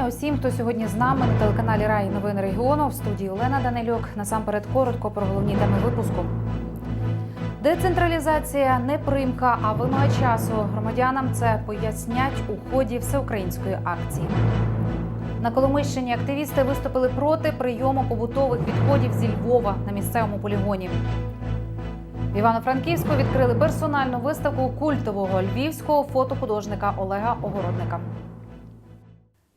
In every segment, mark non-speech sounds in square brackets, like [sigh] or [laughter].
вітання усім, хто сьогодні з нами на телеканалі Рай Новини регіону в студії Олена Данилюк. Насамперед коротко про головні теми випуску. Децентралізація не примка, а вимога часу. Громадянам це пояснять у ході всеукраїнської акції. На Коломийщині активісти виступили проти прийому побутових відходів зі Львова на місцевому полігоні. В Івано-Франківську відкрили персональну виставку культового львівського фотохудожника Олега Огородника.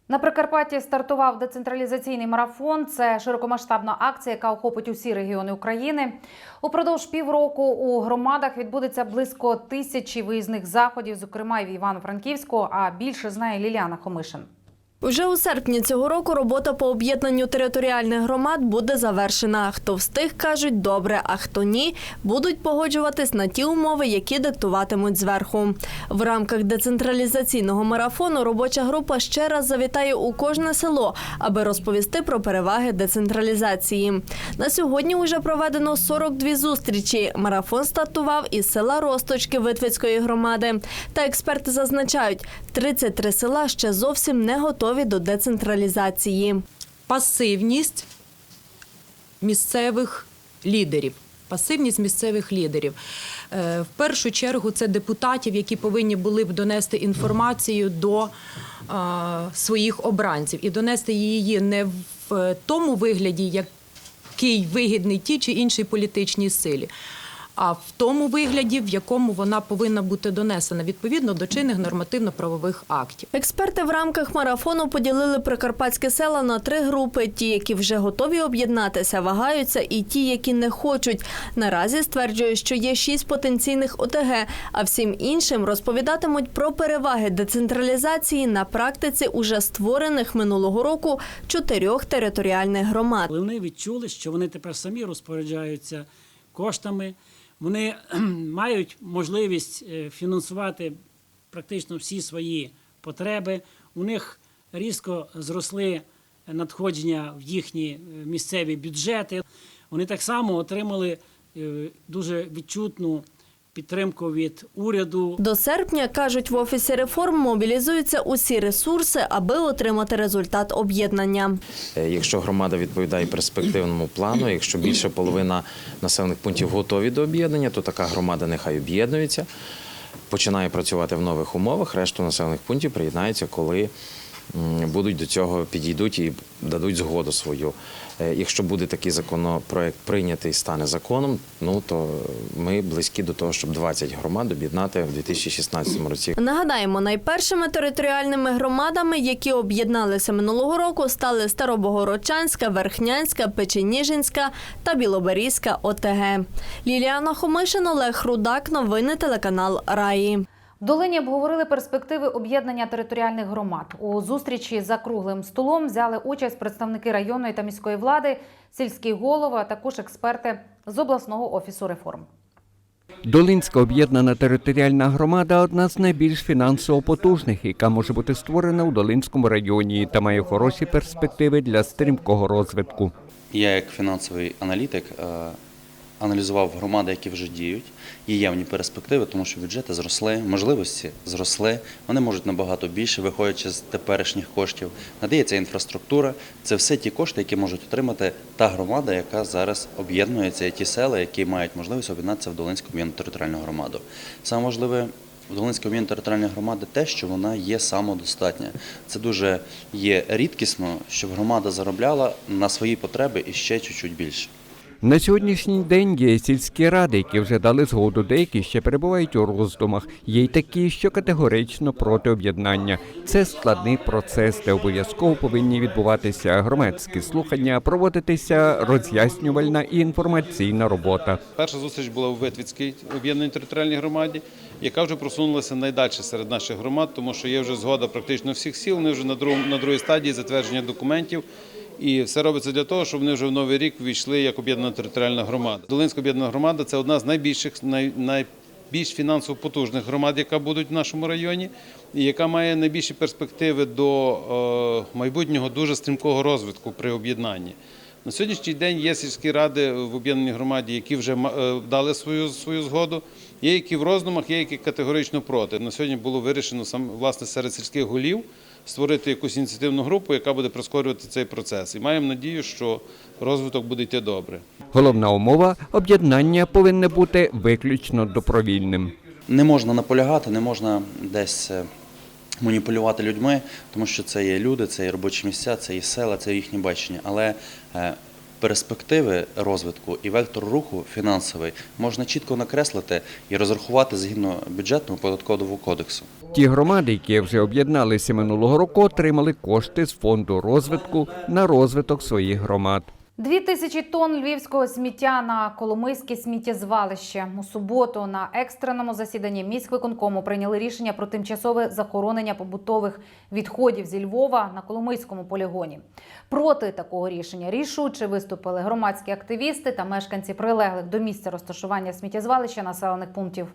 На Прикарпатті стартував децентралізаційний марафон. Це широкомасштабна акція, яка охопить усі регіони України. Упродовж півроку у громадах відбудеться близько тисячі виїзних заходів, зокрема і в Івано-Франківську. А більше знає Ліліана Хомишин. Уже у серпні цього року робота по об'єднанню територіальних громад буде завершена. Хто встиг, кажуть, добре, а хто ні, будуть погоджуватись на ті умови, які диктуватимуть зверху. В рамках децентралізаційного марафону робоча група ще раз завітає у кожне село, аби розповісти про переваги децентралізації. На сьогодні вже проведено 42 зустрічі. Марафон стартував із села Росточки Витвицької громади. Та експерти зазначають, 33 села ще зовсім не готові до децентралізації. пасивність місцевих лідерів. Пасивність місцевих лідерів. Е, В першу чергу це депутатів, які повинні були б донести інформацію до е, своїх обранців і донести її не в тому вигляді, який вигідний тій чи іншій політичній силі. А в тому вигляді, в якому вона повинна бути донесена відповідно до чинних нормативно-правових актів. Експерти в рамках марафону поділили прикарпатські села на три групи: ті, які вже готові об'єднатися, вагаються, і ті, які не хочуть. Наразі стверджують, що є шість потенційних ОТГ, а всім іншим розповідатимуть про переваги децентралізації на практиці уже створених минулого року чотирьох територіальних громад. Вони відчули, що вони тепер самі розпоряджаються коштами. Вони [clears throat] мають можливість е, фінансувати практично всі свої потреби. У них різко зросли надходження в їхні е, місцеві бюджети. Вони так само отримали е, дуже відчутну підтримку від уряду. До серпня, кажуть, в офісі реформ мобілізуються усі ресурси, аби отримати результат об'єднання. Е, Якщо громада відповідає перспективному плану, якщо більше половина населених пунктів готові до об'єднання, то така громада нехай об'єднується, починає працювати в нових умовах. Решту населених пунктів приєднаються, коли будуть до цього підійдуть і дадуть згоду свою. Е, Якщо буде такий законопроект прийнятий і стане законом, ну то ми близькі до того, щоб 20 громад об'єднати в 2016 році. Нагадаємо, найпершими територіальними громадами, які об'єдналися минулого року, стали Старобогородчанська, Верхнянська, Печеніжинська та Білоберізька ОТГ. Ліліана Хомишин, Олег Рудак. Новини телеканал Раї. В Долині обговорили перспективи об'єднання територіальних громад. У зустрічі за круглим столом взяли участь представники районної та міської влади, сільські голови, а також експерти з обласного офісу реформ. Долинська об'єднана територіальна громада одна з найбільш фінансово потужних, яка може бути створена у Долинському районі та має хороші перспективи для стрімкого розвитку. Я як фінансовий аналітик е, аналізував громади, які вже діють, є явні перспективи, тому що бюджети зросли, можливості зросли, вони можуть набагато більше, виходячи з теперішніх коштів. Надається інфраструктура. Це все ті кошти, які можуть отримати та громада, яка зараз об'єднується, і ті села, які мають можливість об'єднатися в Долинську об'єднану територіальну громаду. Саме важливе в Долинській об'єднаній територіальної громади те, що вона є самодостатня. Це дуже є рідкісно, щоб громада заробляла на свої потреби і ще чуть-чуть більше. На сьогоднішній день є сільські ради, які вже дали згоду, деякі ще перебувають у роздумах. Є й такі, що категорично проти об'єднання. Це складний процес, де обов'язково повинні відбуватися громадські слухання, проводитися роз'яснювальна і інформаційна робота. Перша зустріч була у Витвицькій об'єднаній територіальній громаді, яка вже просунулася найдальше серед наших громад, тому що є вже згода практично всіх сіл. Вони вже на другій стадії затвердження документів. І все робиться для того, щоб вони вже в новий рік ввійшли як об'єднана територіальна громада. Долинська об'єднана громада це одна з найбільших, най, найбільш фінансово потужних громад, яка будуть в нашому районі, і яка має найбільші перспективи до е, майбутнього дуже стрімкого розвитку при об'єднанні. На сьогоднішній день є сільські ради в об'єднаній громаді, які вже е, дали свою, свою згоду. Є які в роздумах, є які категорично проти. На сьогодні було вирішено сам власне серед сільських голів створити якусь ініціативну групу, яка буде прискорювати цей процес. І маємо надію, що розвиток буде йти добре. Головна умова об'єднання повинне бути виключно добровільним. Не можна наполягати, не можна десь е, маніпулювати людьми, тому що це є люди, це є робочі місця, це є села, це їхнє бачення. Але е, перспективи розвитку і вектор руху фінансовий можна чітко накреслити і розрахувати згідно бюджетного податкового кодексу. Ті громади, які вже об'єдналися минулого року, отримали кошти з фонду розвитку на розвиток своїх громад. Дві тисячі тонн львівського сміття на Коломийське сміттєзвалище. У суботу на екстреному засіданні міськвиконкому прийняли рішення про тимчасове захоронення побутових відходів зі Львова на Коломийському полігоні. Проти такого рішення рішуче виступили громадські активісти та мешканці прилеглих до місця розташування сміттєзвалища населених пунктів.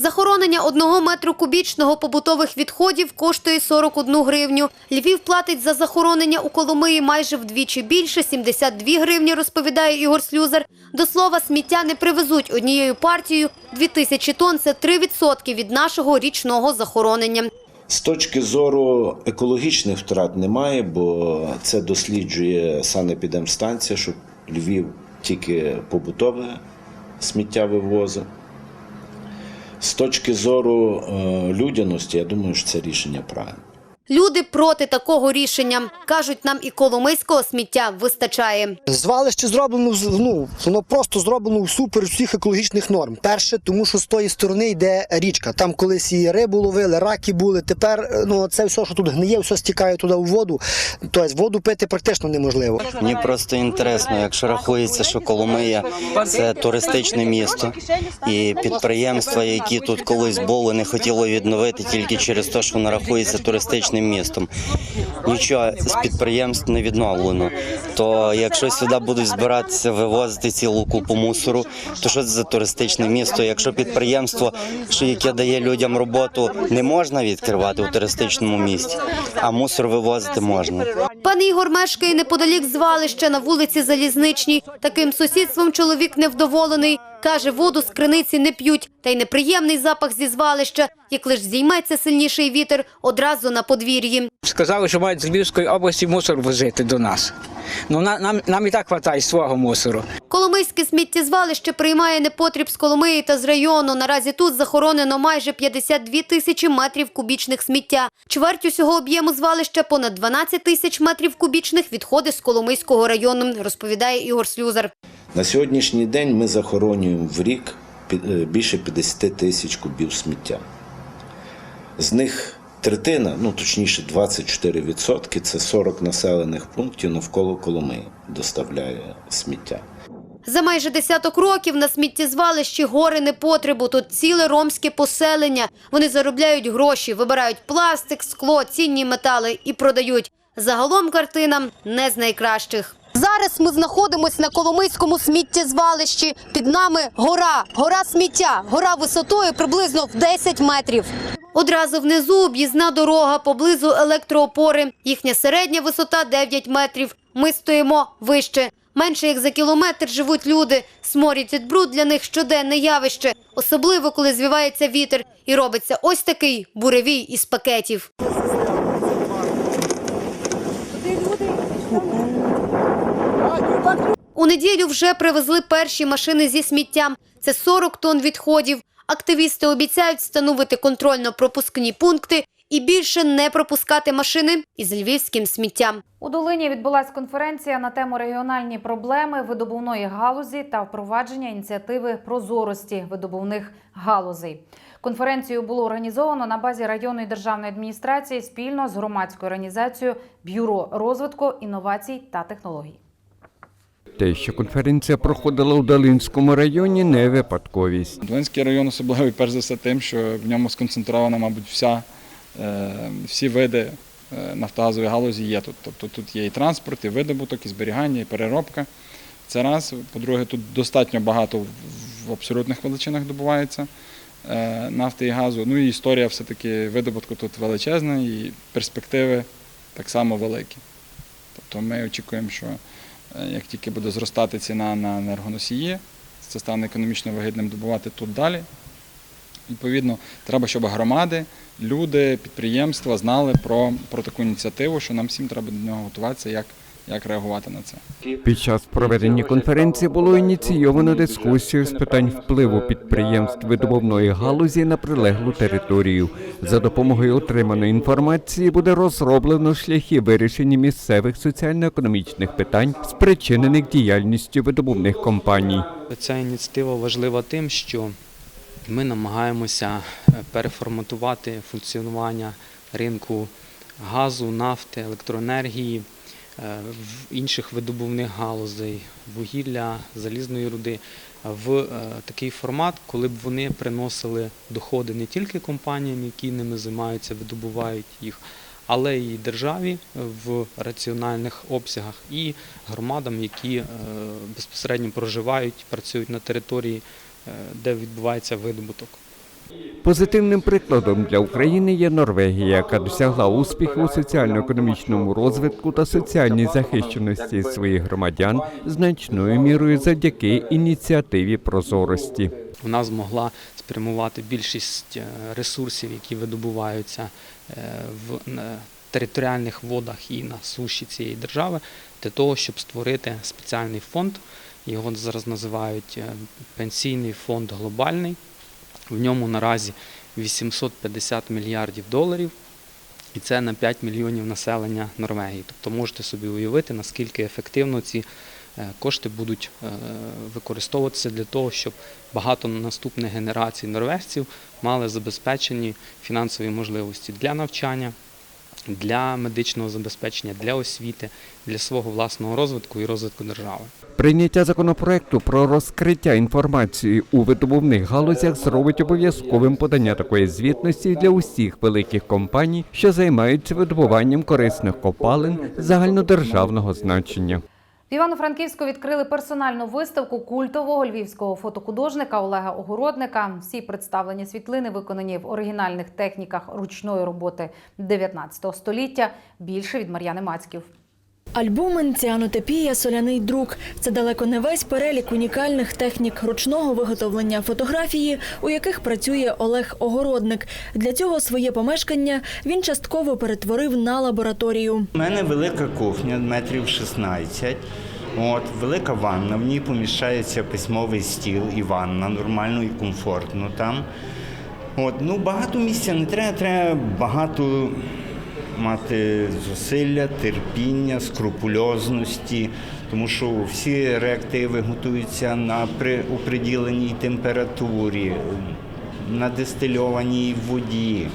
Захоронення одного метру кубічного побутових відходів коштує 41 гривню. Львів платить за захоронення у Коломиї майже вдвічі більше – 72 гривні, розповідає Ігор Слюзар. До слова, сміття не привезуть однією партією. 2000 тонн – це 3% від нашого річного захоронення. З точки зору екологічних втрат немає, бо це досліджує санепідемстанція, що Львів тільки побутове сміття вивозить. З точки зору е, людяності, я думаю, що це рішення правильне. Люди проти такого рішення. Кажуть, нам і коломийського сміття вистачає. Звалище зроблено ну, воно просто зроблено всупер всіх екологічних норм. Перше, тому що з тої сторони йде річка. Там колись і рибу ловили, раки були. Тепер е, ну це все, що тут гниє, все стікає туди у воду. Тобто воду пити практично неможливо. Мені просто інтересно, якщо рахується, що Коломия це туристичне місто, і підприємства, які тут колись були, не хотіло відновити тільки через те, що воно рахується туристичним містом. Нічого з підприємств не відновлено. То якщо сюди будуть збиратися вивозити цілу купу мусору, то що це за туристичне місто? Якщо підприємство, яке дає людям роботу, не можна відкривати у туристичному місті, а мусор вивозити можна. Пан Ігор мешкає неподалік звалища на вулиці Залізничній. Таким сусідством чоловік невдоволений. Каже, воду з криниці не п'ють, та й неприємний запах зі звалища, як лиш зійметься сильніший вітер, одразу на подвір'ї. Сказали, що мають з Львівської області мусор возити до нас. Ну на- нам, нам і так вистачає свого мусору. Коломийське сміттєзвалище приймає непотріб з Коломиї та з району. Наразі тут захоронено майже 52 тисячі метрів кубічних сміття. Чверть усього об'єму звалища понад 12 тисяч метрів кубічних відходить з Коломийського району, розповідає Ігор Слюзар. На сьогоднішній день ми захоронюємо в рік е, більше 50 тисяч кубів сміття. З них третина, ну точніше 24%, це 40 населених пунктів навколо Коломиї доставляє сміття. За майже десяток років на сміттєзвалищі гори непотребу. Тут ціле ромське поселення. Вони заробляють гроші, вибирають пластик, скло, цінні метали і продають. Загалом картина не з найкращих. Зараз ми знаходимося на Коломийському сміттєзвалищі. Під нами гора, гора сміття, гора висотою приблизно в 10 метрів. Одразу внизу об'їзна дорога поблизу електроопори. Їхня середня висота 9 метрів. Ми стоїмо вище. Менше як за кілометр живуть люди. Сморід від бруд для них щоденне явище, особливо коли звівається вітер і робиться ось такий буревій із пакетів. У неділю вже привезли перші машини зі сміттям. Це 40 тонн відходів. Активісти обіцяють встановити контрольно-пропускні пункти і більше не пропускати машини із львівським сміттям. У Долині відбулася конференція на тему регіональні проблеми видобувної галузі та впровадження ініціативи прозорості видобувних галузей. Конференцію було організовано на базі районної державної адміністрації спільно з громадською організацією Бюро розвитку інновацій та технологій. Те, що конференція проходила у Долинському районі, не випадковість. Долинський район особливий, перш за все, тим, що в ньому сконцентрована, мабуть, вся, е, всі види е, нафтогазової галузі є тут. Тобто тут є і транспорт, і видобуток, і зберігання, і переробка. Це раз. По-друге, тут достатньо багато в- абсолютних величинах добувається е, нафти і газу. Ну і історія все-таки видобутку тут величезна, і перспективи так само великі. Тобто ми очікуємо, що як тільки буде зростати ціна на енергоносії, це стане економічно вигідним добувати тут далі. Відповідно, треба, щоб громади, люди, підприємства знали про, про таку ініціативу, що нам всім треба до нього готуватися, як, як реагувати на це. Під час проведення конференції було ініційовано дискусію з питань впливу підприємств видобувної галузі на прилеглу територію. За допомогою отриманої інформації буде розроблено шляхи вирішення місцевих соціально-економічних питань, спричинених діяльністю видобувних компаній. Ця ініціатива важлива тим, що ми намагаємося е, переформатувати функціонування ринку газу, нафти, електроенергії, інших видобувних галузей, вугілля, залізної руди в е, такий формат, коли б вони приносили доходи не тільки компаніям, які ними займаються, видобувають їх, але й державі в раціональних обсягах і громадам, які е, безпосередньо проживають, працюють на території, е, де відбувається видобуток. Позитивним прикладом для України є Норвегія, яка досягла успіху у соціально-економічному розвитку та соціальній захищеності своїх громадян значною мірою завдяки ініціативі прозорості. Вона змогла спрямувати більшість е, ресурсів, які видобуваються е, в територіальних водах і на суші цієї держави, для того, щоб створити спеціальний фонд. Його зараз називають е, пенсійний фонд глобальний. В ньому наразі 850 мільярдів доларів, і це на 5 мільйонів населення Норвегії. Тобто можете собі уявити, наскільки ефективно ці е, кошти будуть е, використовуватися для того, щоб багато наступних генерацій норвежців мали забезпечені фінансові можливості для навчання, для медичного забезпечення, для освіти, для свого власного розвитку і розвитку держави. Прийняття законопроекту про розкриття інформації у видобувних галузях зробить обов'язковим подання такої звітності для усіх великих компаній, що займаються видобуванням корисних копалин загальнодержавного значення. В Івано-Франківську відкрили персональну виставку культового львівського фотохудожника Олега Огородника. Всі представлені світлини виконані в оригінальних техніках ручної роботи 19 століття. Більше від Мар'яни Мацьків. Альбумен, ціанотепія, соляний друк це далеко не весь перелік унікальних технік ручного виготовлення фотографії, у яких працює Олег Огородник. Для цього своє помешкання він частково перетворив на лабораторію. У мене велика кухня, метрів 16. От, велика ванна, в ній поміщається письмовий стіл і ванна, нормально і комфортно там. От, ну, багато місця не треба, треба багато мати зусилля, терпіння, скрупульозності, тому що всі реактиви готуються на при, у приділеній температурі, на дистильованій воді.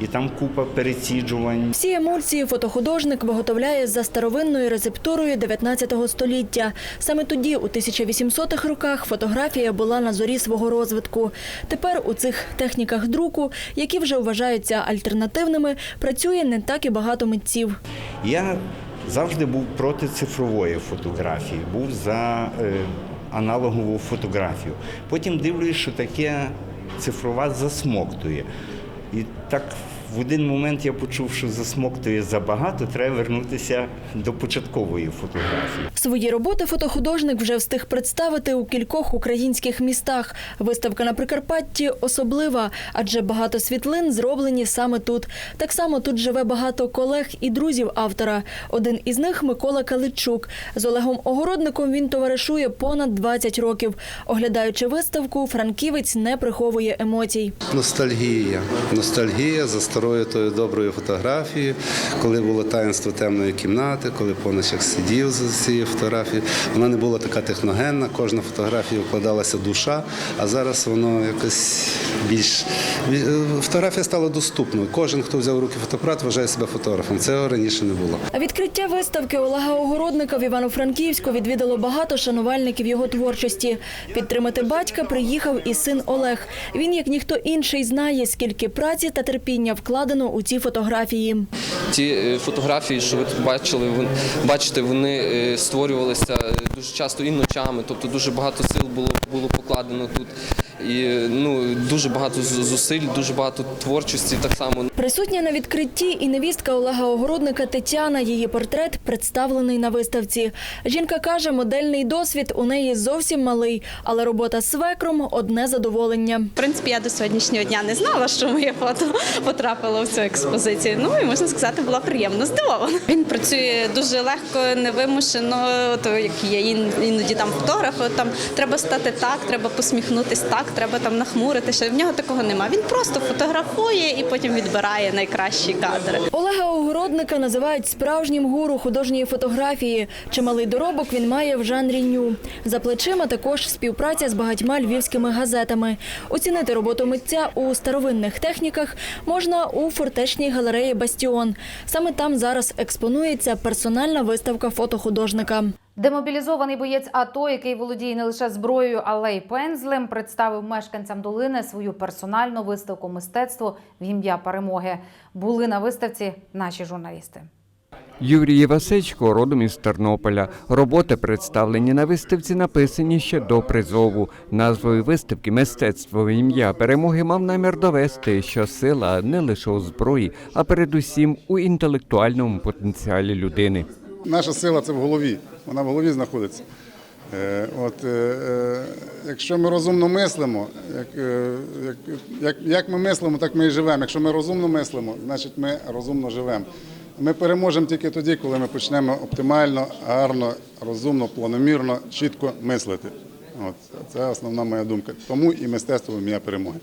І там купа переціджувань. Всі емульсії фотохудожник виготовляє за старовинною рецептурою 19 століття. Саме тоді, у 1800-х роках, фотографія була на зорі свого розвитку. Тепер у цих техніках друку, які вже вважаються альтернативними, працює не так і багато митців. Я завжди був проти цифрової фотографії, був за е, аналогову фотографію. Потім дивлюсь, що таке цифрова засмоктує. І так в один момент я почув, що засмоктує забагато, треба вернутися до початкової фотографії. Свої роботи фотохудожник вже встиг представити у кількох українських містах. Виставка на Прикарпатті особлива, адже багато світлин зроблені саме тут. Так само тут живе багато колег і друзів автора. Один із них Микола Каличук. З Олегом Огородником він товаришує понад 20 років. Оглядаючи виставку, франківець не приховує емоцій. Ностальгія. Ностальгія за старою тою доброю фотографією, коли було таїнство темної кімнати, коли Поночак сидів за цією фотографією. Вона не була така техногенна, кожна фотографія вкладалася душа, а зараз воно якось більш фотографія стала доступною. Кожен, хто взяв руки фотоапарат, вважає себе фотографом. Цього раніше не було. Відкриття виставки Олега Огородника в Івано-Франківську відвідало багато шанувальників його творчості. Підтримати батька приїхав і син Олег. Він, як ніхто інший, знає, скільки праці та терпіння вкладено у ці фотографії. Ті е, фотографії, що ви тут бачили, бачите, вони е, створювалися е, дуже часто і ночами, тобто дуже багато сил було, було покладено тут. І ну дуже багато з- зусиль, дуже багато творчості так само. Присутня на відкритті і невістка Олега Огородника Тетяна. Її портрет представлений на виставці. Жінка каже, модельний досвід у неї зовсім малий, але робота з свекром одне задоволення. В принципі, я до сьогоднішнього дня не знала, що моє фото потрапило в цю експозицію. Ну і можна сказати, була приємно здивована. Він працює дуже легко, невимушено. То як є іноді там фотографи, там треба стати так, треба посміхнутись так, треба там нахмуритися. В нього такого нема. Він просто фотографує і потім відбирає найкращі кадри. Олега Огородника називають справжнім гуру художньої фотографії. Чималий доробок він має в жанрі ню. За плечима також співпраця з багатьма львівськими газетами. Оцінити роботу митця у старовинних техніках можна у фортечній галереї Бастіон. Саме там зараз експонується персональна виставка фотохудожника. Демобілізований боєць АТО, який володіє не лише зброєю, але й пензлем, представив мешканцям долини свою персональну виставку мистецтво в ім'я перемоги. Були на виставці наші журналісти. Юрій Васечко родом із Тернополя. Роботи, представлені на виставці, написані ще до призову. Назвою виставки Мистецтво в ім'я перемоги мав намір довести, що сила не лише у зброї, а передусім у інтелектуальному потенціалі людини. Наша сила це в голові, вона в голові знаходиться. Е, От, е, е, якщо ми розумно мислимо, як, як, як, ми мислимо, так ми і живемо. Якщо ми розумно мислимо, значить ми розумно живемо. Ми переможемо тільки тоді, коли ми почнемо оптимально, гарно, розумно, планомірно, чітко мислити. От, це основна моя думка. Тому і мистецтво в ім'я перемоги.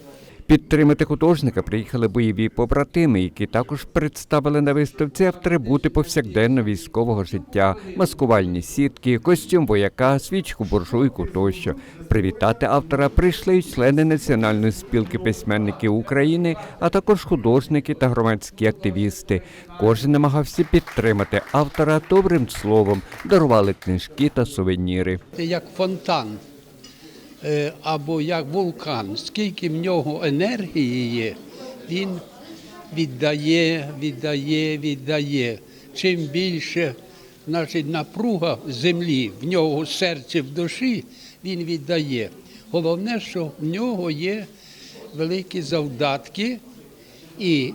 Підтримати художника приїхали бойові побратими, які також представили на виставці атрибути повсякденно військового життя, маскувальні сітки, костюм вояка, свічку буржуйку тощо. Привітати автора прийшли й члени Національної спілки письменників України, а також художники та громадські активісти. Кожен намагався підтримати автора добрим словом, дарували книжки та сувеніри. Як фонтан або як вулкан. Скільки в нього енергії є, він віддає, віддає, віддає. Чим більше значить, напруга землі в нього в серці, в душі, він віддає. Головне, що в нього є великі завдатки і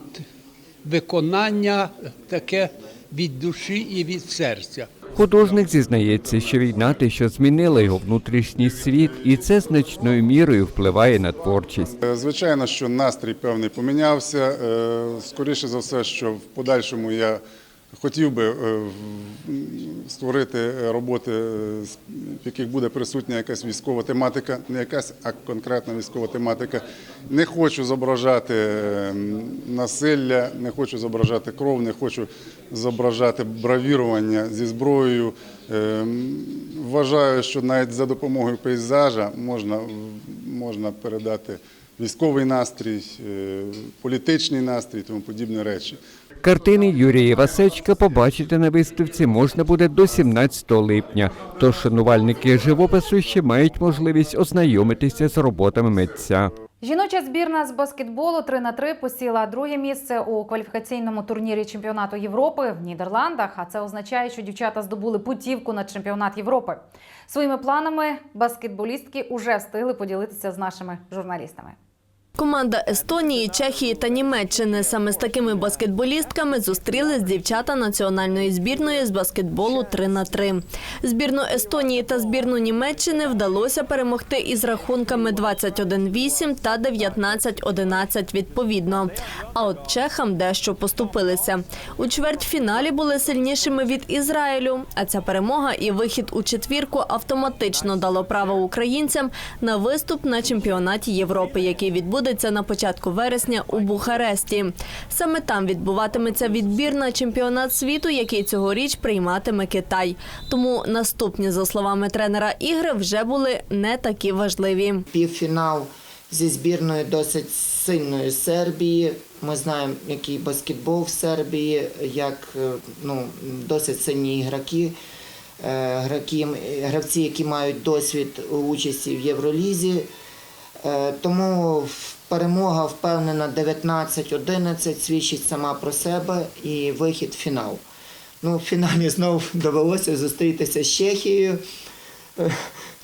виконання таке від душі і від серця. Художник зізнається, що війна те, що змінила його внутрішній світ, і це значною мірою впливає на творчість. Е, Звичайно, що настрій певний помінявся. Е, Скоріше за все, що в подальшому я хотів би е, створити роботи, в яких буде присутня якась військова тематика, не якась, а конкретна військова тематика. Не хочу зображати е, насилля, не хочу зображати кров, не хочу зображати бравірування зі зброєю. Е, Вважаю, що навіть за допомогою пейзажа можна, можна передати військовий настрій, е, політичний настрій тому подібні речі. Картини Юрія Васечка побачити на виставці можна буде до 17 липня. Тож шанувальники живопису ще мають можливість ознайомитися з роботами митця. Жіноча збірна з баскетболу 3 на 3 посіла друге місце у кваліфікаційному турнірі чемпіонату Європи в Нідерландах. А це означає, що дівчата здобули путівку на чемпіонат Європи. Своїми планами баскетболістки уже встигли поділитися з нашими журналістами. Команда Естонії, Чехії та Німеччини саме з такими баскетболістками зустрілись дівчата національної збірної з баскетболу 3 на 3 Збірну Естонії та збірну Німеччини вдалося перемогти із рахунками 21-8 та 19-11 відповідно. А от чехам дещо поступилися. У чвертьфіналі були сильнішими від Ізраїлю. А ця перемога і вихід у четвірку автоматично дало право українцям на виступ на чемпіонаті Європи, який відбудеться на початку вересня у Бухаресті. Саме там відбуватиметься відбір на чемпіонат світу, який цьогоріч прийматиме Китай. Тому наступні, за словами тренера, ігри вже були не такі важливі. Півфінал зі збірною досить сильної Сербії. Ми знаємо, який баскетбол в Сербії, як е, ну, досить сильні ігроки, е, гравці, які мають досвід участі в Євролізі. Е, Тому перемога впевнена 19-11 свідчить сама про себе і вихід в фінал. Ну, в фіналі знову довелося зустрітися з Чехією.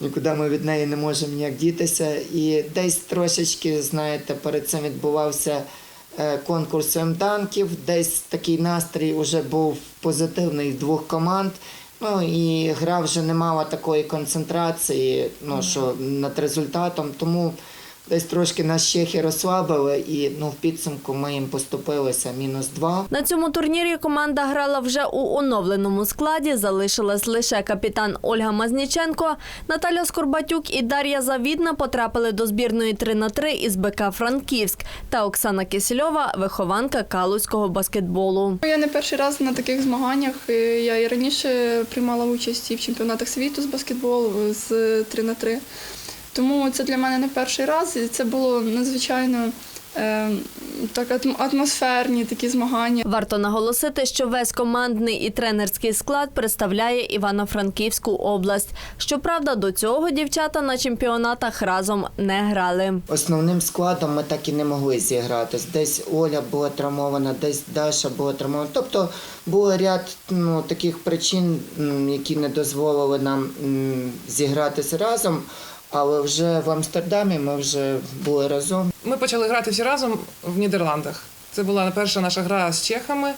Нікуди ми від неї не можемо ніяк дітися. І десь трошечки, знаєте, перед цим відбувався е, конкурс МДанків, десь такий настрій вже був позитивний двох команд. Ну і гра вже не мала такої концентрації, ну що над результатом. Тому десь трошки нас чехи розслабили, і ну в підсумку ми їм поступилися мінус два. На цьому турнірі команда грала вже у оновленому складі. Залишилась лише капітан Ольга Мазніченко, Наталя Скорбатюк і Дар'я Завідна потрапили до збірної 3 на 3 із БК Франківськ та Оксана Кисельова, вихованка калузького баскетболу. Я не перший раз на таких змаганнях. Е, Я і раніше приймала участь і в чемпіонатах світу з баскетболу з 3 на 3 Тому це для мене не перший раз, і це було надзвичайно е, так атм- атмосферні такі змагання. Варто наголосити, що весь командний і тренерський склад представляє Івано-Франківську область. Щоправда, до цього дівчата на чемпіонатах разом не грали. Основним складом ми так і не могли зіграти. Десь Оля була травмована, десь Даша була травмована. Тобто було ряд ну, таких причин, які не дозволили нам зігратися разом. Але вже в Амстердамі ми вже були разом. Ми почали грати всі разом в Нідерландах. Це була перша наша гра з чехами,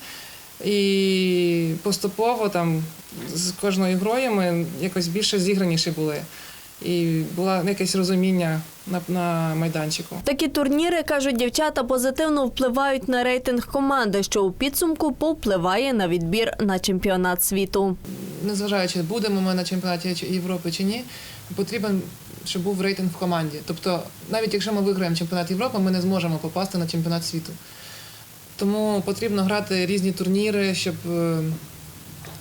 і поступово там з кожною грою ми якось більше зіграніші були. І було якесь розуміння на, на майданчику. Такі турніри, кажуть дівчата, позитивно впливають на рейтинг команди, що у підсумку повпливає на відбір на чемпіонат світу. Незважаючи, будемо ми на чемпіонаті Європи чи ні, потрібен, щоб був рейтинг в команді. Тобто, навіть якщо ми виграємо чемпіонат Європи, ми не зможемо попасти на чемпіонат світу. Тому потрібно грати різні турніри, щоб е,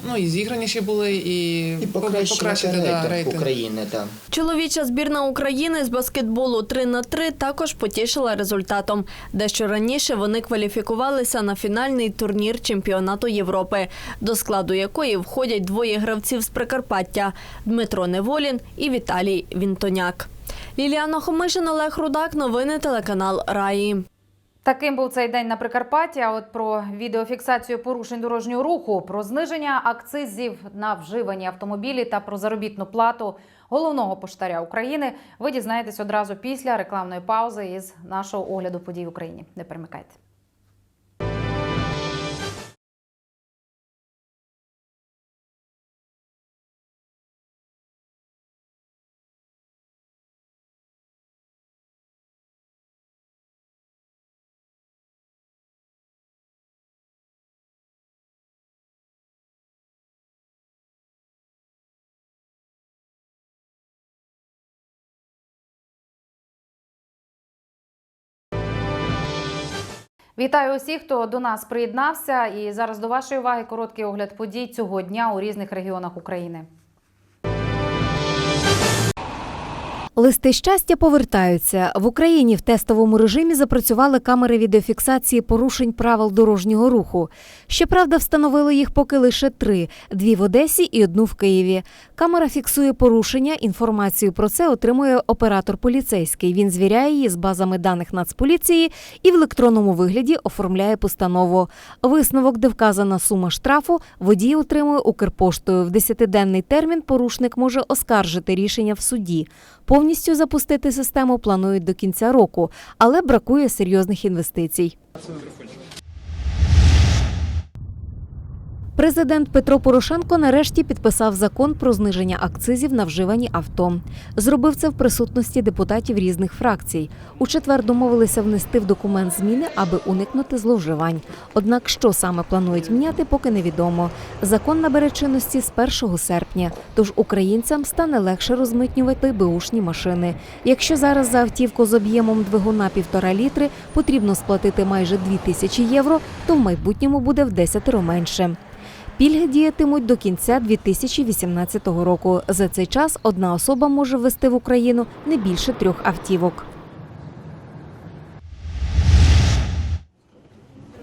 ну, і зіграніші були, і, І покращити да, рейтинг рейтинг. України. Да. Чоловіча збірна України з баскетболу 3 на 3 також потішила результатом. Дещо раніше вони кваліфікувалися на фінальний турнір чемпіонату Європи, до складу якої входять двоє гравців з Прикарпаття Дмитро Неволін і Віталій Вінтоняк. Ліліана Хомишин, Олег Рудак. Новини телеканал Раї. Таким був цей день на Прикарпатті. А от про відеофіксацію порушень дорожнього руху, про зниження акцизів на вживані автомобілі та про заробітну плату головного поштаря України ви дізнаєтесь одразу після рекламної паузи із нашого огляду подій в Україні. Не перемикайте. Вітаю усіх, хто до нас приєднався. І зараз до вашої уваги короткий огляд подій цього дня у різних регіонах України. Листи щастя повертаються. В Україні в тестовому режимі запрацювали камери відеофіксації порушень правил дорожнього руху. Щоправда, встановили їх поки лише три: дві в Одесі і одну в Києві. Камера фіксує порушення. Інформацію про це отримує оператор поліцейський. Він звіряє її з базами даних Нацполіції і в електронному вигляді оформляє постанову. Висновок, де вказана сума штрафу, водій отримує Укрпоштою. В 10-денний термін порушник може оскаржити рішення в суді. Повністю запустити систему планують до кінця року, але бракує серйозних інвестицій. Президент Петро Порошенко нарешті підписав закон про зниження акцизів на вживані авто. Зробив це в присутності депутатів різних фракцій. У четвер домовилися внести в документ зміни, аби уникнути зловживань. Однак, що саме планують міняти, поки невідомо. Закон набере чинності з 1 серпня, тож українцям стане легше розмитнювати беушні машини. Якщо зараз за автівку з об'ємом двигуна півтора літри потрібно сплатити майже 2 тисячі євро, то в майбутньому буде в 10 менше. Пільги діятимуть до кінця 2018 року. За цей час одна особа може ввести в Україну не більше трьох автівок.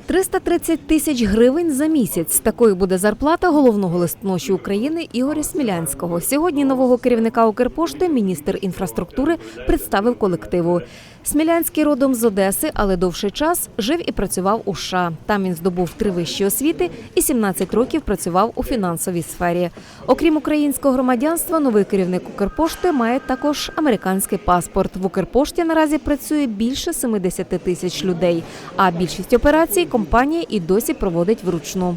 330 тисяч гривень за місяць. Такою буде зарплата головного листоноші України Ігоря Смілянського. Сьогодні нового керівника Укрпошти міністр інфраструктури представив колективу. Смілянський родом з Одеси, але довший час жив і працював у США. Там він здобув три вищі освіти і 17 років працював у фінансовій сфері. Окрім українського громадянства, новий керівник Укрпошти має також американський паспорт. В Укрпошті наразі працює більше 70 тисяч людей, а більшість операцій компанія і досі проводить вручну.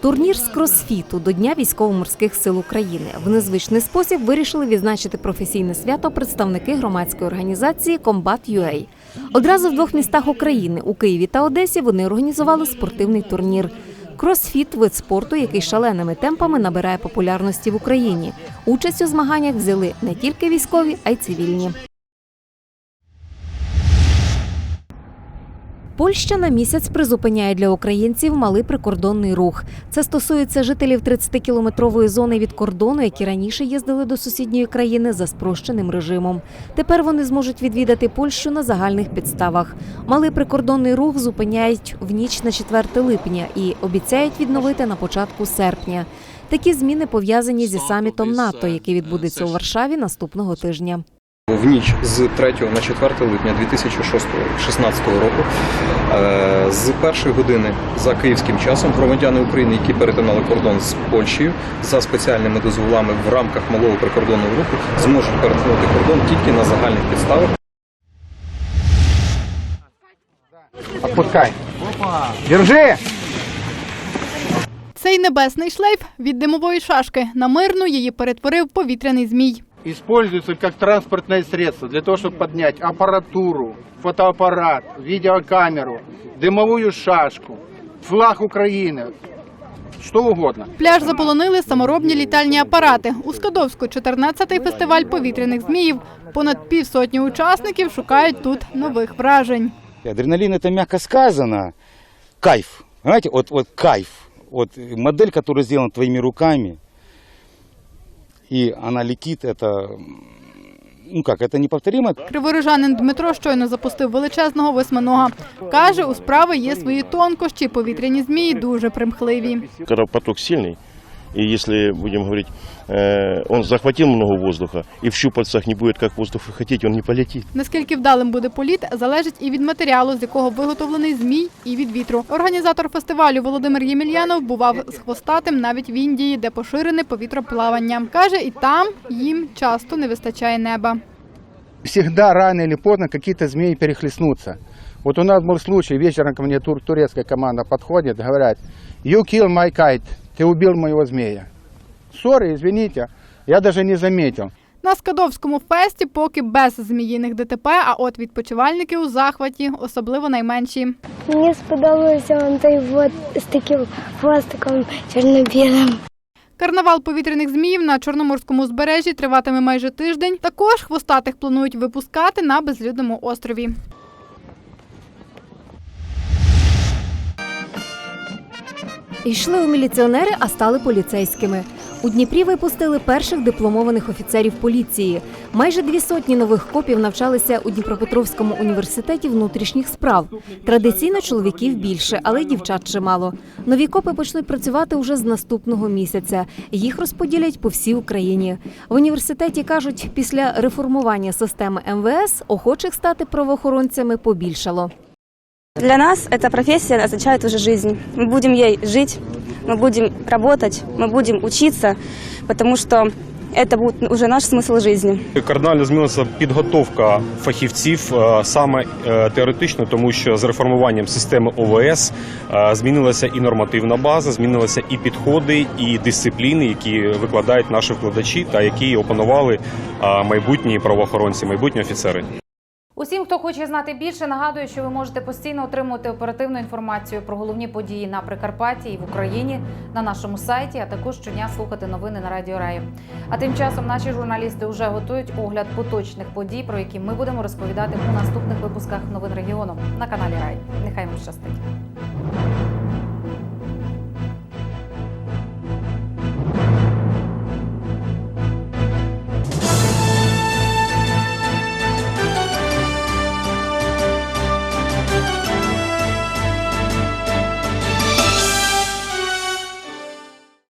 Турнір з кросфіту до Дня військово-морських сил України в незвичний спосіб вирішили відзначити професійне свято представники громадської організації Combat.ua. Одразу в двох містах України у Києві та Одесі вони організували спортивний турнір. Кросфіт вид спорту, який шаленими темпами набирає популярності в Україні. Участь у змаганнях взяли не тільки військові, а й цивільні. Польща на місяць призупиняє для українців малий прикордонний рух. Це стосується жителів 30-кілометрової зони від кордону, які раніше їздили до сусідньої країни за спрощеним режимом. Тепер вони зможуть відвідати Польщу на загальних підставах. Малий прикордонний рух зупиняють в ніч на 4 липня і обіцяють відновити на початку серпня. Такі зміни пов'язані зі самітом НАТО, який відбудеться у Варшаві наступного тижня. В ніч з 3 на 4 липня 2016 року е, з першої години за київським часом громадяни України, які перетинали кордон з Польщею за спеціальними дозволами в рамках малого прикордонного руху, зможуть перетнути кордон тільки на загальних підставах. Отпускай. Держи! Цей небесний шлейф від димової шашки на мирну її перетворив повітряний змій Используется как транспортное средство для того, чтобы поднять аппаратуру, фотоаппарат, видеокамеру, дымовую шашку, флаг Украины, что угодно. Пляж заполонили саморобні літальні апарати. У Скадовську 14-й фестиваль повітряних зміїв. Понад півсотні учасників шукають тут нових вражень. Адреналин это мягко сказано. Кайф. Понимаете, вот, вот кайф. Вот модель, которая сделана твоими руками, и она летит, это, ну как, это неповторимо. Криворижанин Дмитро щойно запустив величезного восьминога. Каже, у справи є свої тонкощі. Повітряні змії дуже примхливі. Когда поток сильный, и если, будем говорить, э, он захватил много воздуха, и в щупальцах не будет как воздух хотеть, он не полетит. Наскільки вдалим буде політ, залежить і від матеріалу, з якого виготовлений змій, і від вітру. Організатор фестивалю Володимир Ємельянов бував з хвостатим навіть в Індії, де поширене повітроплавання. Каже, і там їм часто не вистачає неба. Всегда рано или поздно какие-то змеи перехлестнутся. Вот у нас был случай, вечером ко мне тур- турецкая команда подходит, говорят, you kill my kite, ты убил моего змея. Сори, извините, я даже не заметил. На Скадовському фесті поки без зміїних ДТП, а от відпочивальники у захваті, особливо найменші. Мені сподобався он той вот з таким хвостиком чорно-білим. Карнавал повітряних зміїв на Чорноморському узбережжі триватиме майже тиждень. Також хвостатих планують випускати на безлюдному острові. Йшли у міліціонери, а стали поліцейськими. У Дніпрі випустили перших дипломованих офіцерів поліції. Майже дві сотні нових копів навчалися у Дніпропетровському університеті внутрішніх справ. Традиційно чоловіків більше, але й дівчат чимало. Нові копи почнуть працювати уже з наступного місяця. Їх розподілять по всій Україні. В університеті кажуть, після реформування системи МВС охочих стати правоохоронцями побільшало. Для нас эта профессия означает уже жизнь. Мы будем ей жить, мы будем работать, мы будем учиться, потому что это будет уже наш смысл жизни. Кардинально змінилася підготовка фахівців е, саме е, теоретично, тому що з реформуванням системи ОВС е, змінилася і нормативна база, змінилися і підходи, і дисципліни, які викладають наші викладачі та які опанували е, майбутні правоохоронці, майбутні офіцери. Усім, хто хоче знати більше, нагадую, що ви можете постійно отримувати оперативну інформацію про головні події на Прикарпатті і в Україні на нашому сайті, а також щодня слухати новини на Радіо Раї. А тим часом наші журналісти вже готують огляд поточних подій, про які ми будемо розповідати у наступних випусках новин регіону на каналі Рай. Нехай вам щастить.